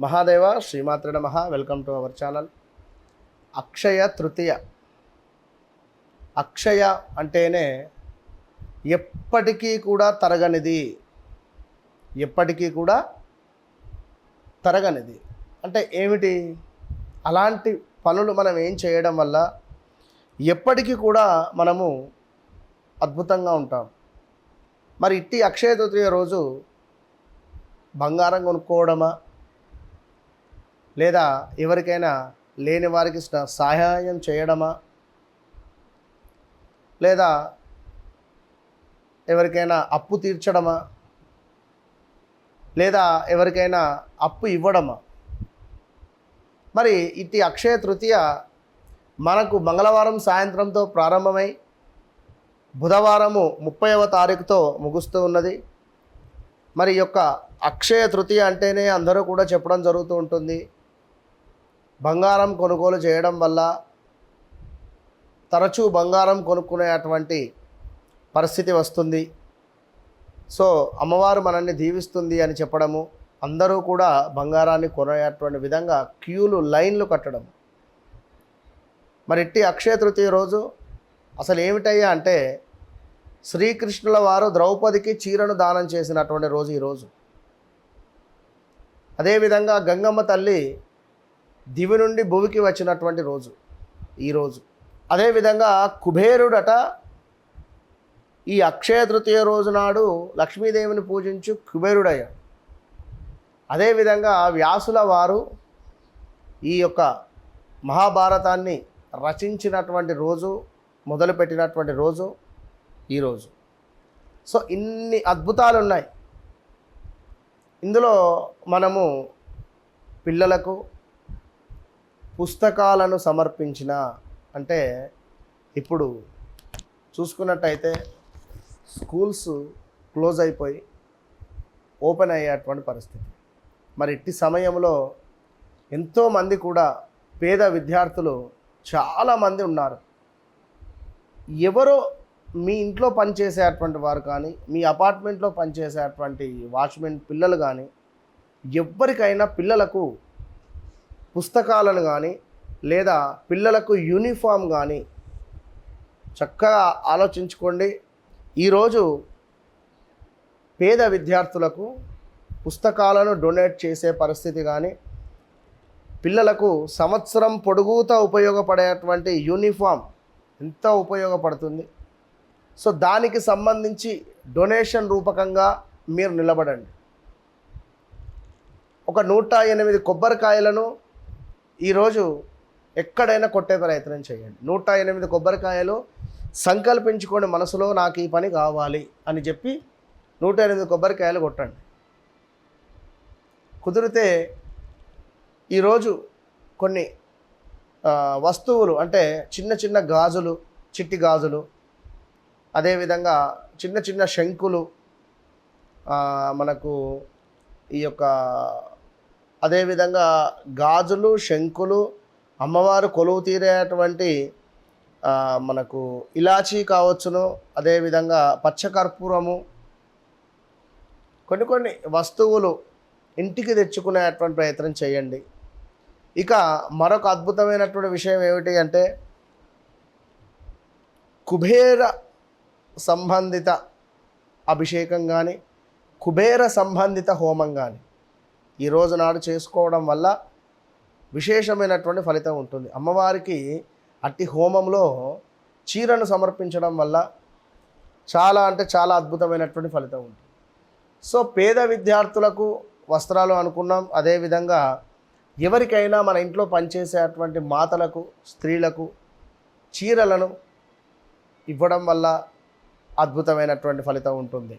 మహాదేవ శ్రీమాత్ర నమ. Welcome to our channel Akshaya Tritiya. Akshaya అంటేనే ఎప్పటికీ కూడా తరగనిది. ఎప్పటికీ కూడా తరగనిది. అంటే ఏమిటి? అలాంటి పనులు మనం ఏం చేయడం వల్ల ఎప్పటికీ కూడా మనము అద్భుతంగా ఉంటాం. మరి ఇట్టి అక్షయ తృతీయ రోజు బంగారం కొనుక్కోవడమా? లేదా ఎవరికైనా లేని వారికి స- సహాయం చేయడమా? లేదా ఎవరికైనా అప్పు తీర్చడమా? లేదా ఎవరికైనా అప్పు ఇవ్వడమా? మరి ఇట్టి అక్షయ తృతీయ మనకు మంగళవారం సాయంత్రంతో ప్రారంభమై బుధవారము ముప్పైవ తారీఖుతో ముగుస్తూ ఉన్నది. మరి యొక్క అక్షయ తృతీయ అంటేనే అందరూ కూడా చెప్పడం జరుగుతూ ఉంటుంది. బంగారం కొనుగోలు చేయడం వల్ల తరచూ బంగారం కొనుక్కునేటువంటి పరిస్థితి వస్తుంది. సో అమ్మవారు మనల్ని దీవిస్తుంది అని చెప్పడము అందరూ కూడా బంగారాన్ని కొనేటువంటి విధంగా క్యూలు లైన్లు కట్టడం. మరి ఇట్టి అక్షయ తృతీయ రోజు అసలు ఏమిటయ్యా అంటే శ్రీకృష్ణుల వారు ద్రౌపదికి చీరను దానం చేసినటువంటి రోజు ఈరోజు అదేవిధంగా గంగమ్మ తల్లి దివి నుండి భువికి వచ్చినటువంటి రోజు ఈరోజు అదేవిధంగా కుబేరుడట ఈ అక్షయ తృతీయ రోజు నాడు లక్ష్మీదేవిని పూజించు కుబేరుడయ్యాడు. అదేవిధంగా వ్యాసుల వారు ఈ యొక్క మహాభారతాన్ని రచించినటువంటి రోజు మొదలుపెట్టినటువంటి రోజు ఈరోజు సో ఇన్ని అద్భుతాలు ఉన్నాయి ఇందులో మనము పిల్లలకు పుస్తకాలను సమర్పించిన అంటే ఇప్పుడు చూసుకున్నట్టయితే స్కూల్స్ క్లోజ్ అయిపోయి ఓపెన్ అయ్యేటువంటి పరిస్థితి. మరి ఇట్టి సమయంలో ఎంతోమంది కూడా పేద విద్యార్థులు చాలామంది ఉన్నారు. ఎవరో మీ ఇంట్లో పనిచేసేటువంటి వారు కానీ మీ అపార్ట్మెంట్లో పనిచేసేటువంటి వాచ్మెన్ పిల్లలు కానీ ఎవ్వరికైనా పిల్లలకు పుస్తకాలను కానీ లేదా పిల్లలకు యూనిఫామ్ కానీ చక్కగా ఆలోచించుకోండి. ఈరోజు పేద విద్యార్థులకు పుస్తకాలను డొనేట్ చేసే పరిస్థితి కానీ పిల్లలకు సంవత్సరం పొడుగుతా ఉపయోగపడేటువంటి యూనిఫామ్ ఎంత ఉపయోగపడుతుంది? సో దానికి సంబంధించి డొనేషన్ రూపకంగా మీరు నిలబడండి. ఒక నూట ఎనిమిది కొబ్బరికాయలను ఈరోజు ఎక్కడైనా కొట్టే ప్రయత్నం చేయండి. నూట ఎనిమిది కొబ్బరికాయలు సంకల్పించుకోండి మనసులో నాకు ఈ పని కావాలి అని చెప్పి నూట ఎనిమిది కొబ్బరికాయలు కొట్టండి. కుదిరితే ఈరోజు కొన్ని వస్తువులు అంటే చిన్న చిన్న గాజులు చిట్టి గాజులు అదేవిధంగా చిన్న చిన్న శంకులు మనకు ఈ యొక్క అదేవిధంగా గాజులు శంకులు అమ్మవారు కొలువు తీరేటువంటి మనకు ఇలాచీ కావచ్చును అదేవిధంగా పచ్చకర్పూరము కొన్ని కొన్ని వస్తువులు ఇంటికి తెచ్చుకునేటువంటి ప్రయత్నం చేయండి. ఇక మరొక అద్భుతమైనటువంటి విషయం ఏమిటి అంటే కుబేర సంబంధిత అభిషేకం కానీ కుబేర సంబంధిత హోమం కానీ ఈ రోజు నాడు చేసుకోవడం వల్ల విశేషమైనటువంటి ఫలితం ఉంటుంది. అమ్మవారికి అట్టి హోమంలో చీరను సమర్పించడం వల్ల చాలా అంటే చాలా అద్భుతమైనటువంటి ఫలితం ఉంటుంది. సో పేద విద్యార్థులకు వస్త్రాలు అనుకున్నాం. అదేవిధంగా ఎవరికైనా మన ఇంట్లో పనిచేసేటువంటి మాతలకు స్త్రీలకు చీరలను ఇవ్వడం వల్ల అద్భుతమైనటువంటి ఫలితం ఉంటుంది.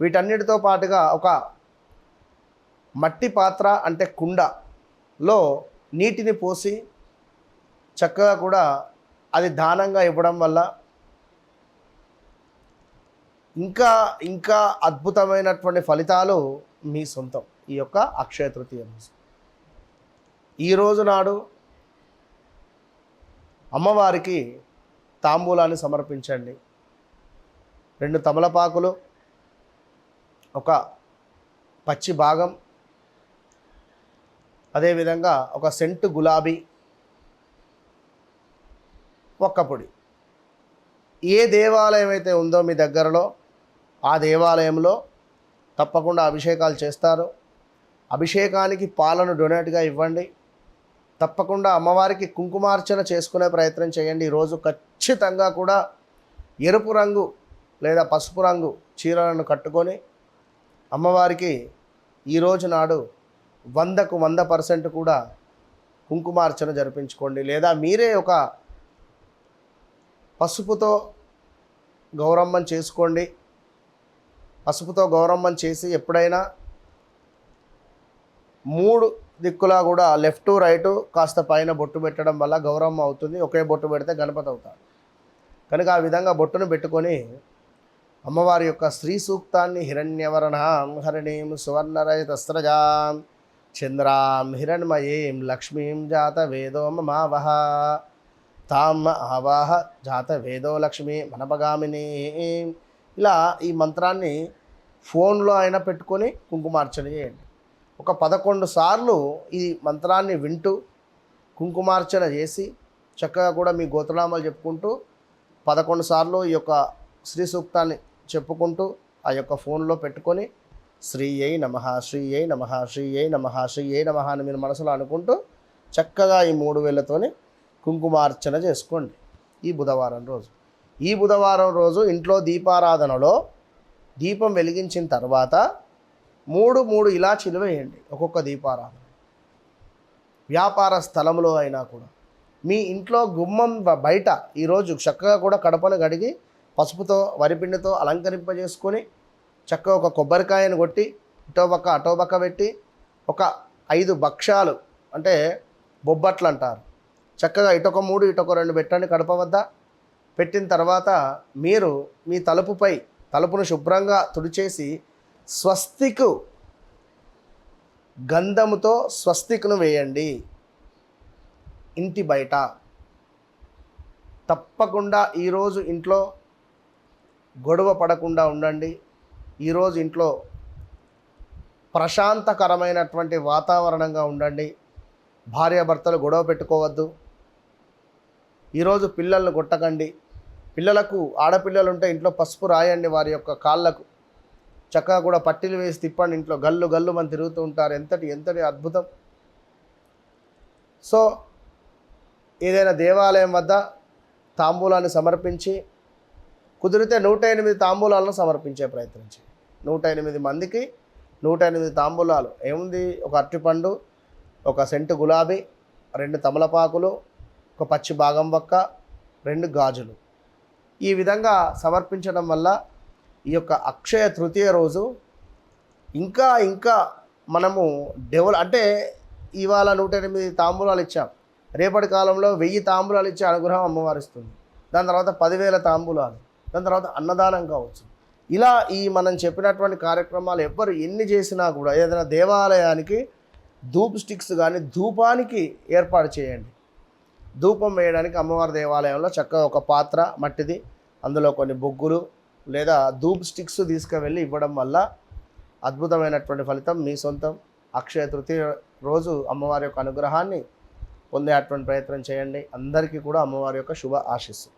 వీటన్నిటితో పాటుగా ఒక మట్టి పాత్ర అంటే కుండలో నీటిని పోసి చక్కగా కూడా అది దానంగా ఇవ్వడం వల్ల ఇంకా ఇంకా అద్భుతమైనటువంటి ఫలితాలు మీ సొంతం. ఈ యొక్క అక్షయ తృతీయ రోజు నాడు అమ్మవారికి తాంబూలాన్ని సమర్పించండి. రెండు తమలపాకులు ఒక పచ్చి భాగం అదేవిధంగా ఒక సెంటు గులాబీ ఒక్క పొడి. ఏ దేవాలయం అయితే ఉందో మీ దగ్గరలో ఆ దేవాలయంలో తప్పకుండా అభిషేకాలు చేస్తారు. అభిషేకానికి పాలను డొనేట్గా ఇవ్వండి. తప్పకుండా అమ్మవారికి కుంకుమార్చన చేసుకునే ప్రయత్నం చేయండి. ఈరోజు ఖచ్చితంగా కూడా ఎరుపు రంగు లేదా పసుపు రంగు చీరలను కట్టుకొని అమ్మవారికి ఈరోజు నాడు వందకు వంద పర్సెంట్ కూడా కుంకుమార్చన జరిపించుకోండి. లేదా మీరే ఒక పసుపుతో గౌరమ్మం చేసుకోండి. పసుపుతో గౌరమ్మం చేసి ఎప్పుడైనా మూడు దిక్కులా కూడా లెఫ్ట్ రైట్ కాస్త పైన బొట్టు పెట్టడం వల్ల గౌరవం అవుతుంది. ఒకే బొట్టు పెడితే గణపతి అవుతాడు. కనుక ఆ విధంగా బొట్టును పెట్టుకొని అమ్మవారి యొక్క స్త్రీ సూక్తాన్ని హిరణ్యవర్ణాం హరిణీం సువర్ణరయతస్రజాం చంద్రాం హిరణ్మయీం లక్ష్మీం జాత వేదో మమావహ. తాం ఆవాహ జాత వేదో లక్ష్మి మనపగామిని. ఇలా ఈ మంత్రాన్ని ఫోన్లో అయినా పెట్టుకొని కుంకుమార్చన చేయండి. ఒక పదకొండు సార్లు ఈ మంత్రాన్ని వింటూ కుంకుమార్చన చేసి చక్కగా కూడా మీ గోత్రనామాలు చెప్పుకుంటూ పదకొండు సార్లు ఈ యొక్క శ్రీ సూక్తాన్ని చెప్పుకుంటూ ఆ యొక్క ఫోన్లో పెట్టుకొని శ్రీ అయి నమ శ్రీ అయి నమ శ్రీ నమ శ్రీ నమ అని మీరు మనసులో అనుకుంటూ చక్కగా ఈ మూడు వేలతోని కుంకుమార్చన చేసుకోండి ఈ బుధవారం రోజు. ఈ బుధవారం రోజు ఇంట్లో దీపారాధనలో దీపం వెలిగించిన తర్వాత మూడు మూడు ఇలా చిలువేయండి ఒక్కొక్క దీపారాధన. వ్యాపార స్థలంలో అయినా కూడా. మీ ఇంట్లో గుమ్మం బయట ఈరోజు చక్కగా కూడా కడపను గడిగి పసుపుతో వరిపిండితో అలంకరింపజేసుకొని చక్కగా ఒక కొబ్బరికాయను కొట్టి ఇటోబక్క అటోబక్క పెట్టి ఒక ఐదు భక్ష్యాలు అంటే బొబ్బట్లు అంటారు. చక్కగా ఇటొక మూడు ఇటొక రెండు పెట్టండి కడప వద్ద. పెట్టిన తర్వాత మీరు మీ తలుపుపై తలుపును శుభ్రంగా తుడిచేసి స్వస్తికు గంధముతో స్వస్తికును వేయండి. ఇంటి బయట. తప్పకుండా ఈరోజు ఇంట్లో గొడవ పడకుండా ఉండండి. ఈరోజు ఇంట్లో ప్రశాంతకరమైనటువంటి వాతావరణంగా ఉండండి. భార్యాభర్తలు గొడవ పెట్టుకోవద్దు. ఈరోజు పిల్లల్ని కొట్టకండి. పిల్లలకు ఆడపిల్లలు ఉంటే ఇంట్లో పసుపు రాయండి వారి యొక్క కాళ్ళకు. చక్కగా కూడా పట్టీలు వేసి తిప్పండి ఇంట్లో. గల్లు గల్లు మన తిరుగుతూ ఉంటారు. ఎంతటి ఎంతటి అద్భుతం. సో ఏదైనా దేవాలయం వద్ద తాంబూలాన్ని సమర్పించి కుదిరితే నూట ఎనిమిది తాంబూలాలను సమర్పించే ప్రయత్నం చేయండి. నూట ఎనిమిది మందికి నూట ఎనిమిది తాంబూలాలు. ఏముంది? ఒక అరటిపండు ఒక సెంటు గులాబీ రెండు తమలపాకులు ఒక పచ్చి భాగం వక్క రెండు గాజులు. ఈ విధంగా సమర్పించడం వల్ల ఈ యొక్క అక్షయ తృతీయ రోజు ఇంకా ఇంకా మనము డెవల అంటే ఇవాళ నూట ఎనిమిది తాంబూలాలు ఇచ్చాం. రేపటి కాలంలో వెయ్యి తాంబూలాలు ఇచ్చే అనుగ్రహం అమ్మవారిస్తుంది. దాని తర్వాత పదివేల తాంబూలాలు. దాని తర్వాత అన్నదానం కావచ్చు. ఇలా ఈ మనం చెప్పినటువంటి కార్యక్రమాలు ఎవ్వరు ఎన్ని చేసినా కూడా ఏదైనా దేవాలయానికి ధూప్ స్టిక్స్ కానీ ధూపానికి ఏర్పాటు చేయండి. ధూపం వేయడానికి అమ్మవారి దేవాలయంలో చక్కగా ఒక పాత్ర మట్టిది అందులో కొన్ని బొగ్గులు లేదా ధూప్ స్టిక్స్ తీసుకువెళ్ళి ఇవ్వడం వల్ల అద్భుతమైనటువంటి ఫలితం మీ సొంతం. అక్షయ తృతీయ రోజు అమ్మవారి యొక్క అనుగ్రహాన్ని పొందేటువంటి ప్రయత్నం చేయండి. అందరికీ కూడా అమ్మవారి యొక్క శుభ ఆశిస్సు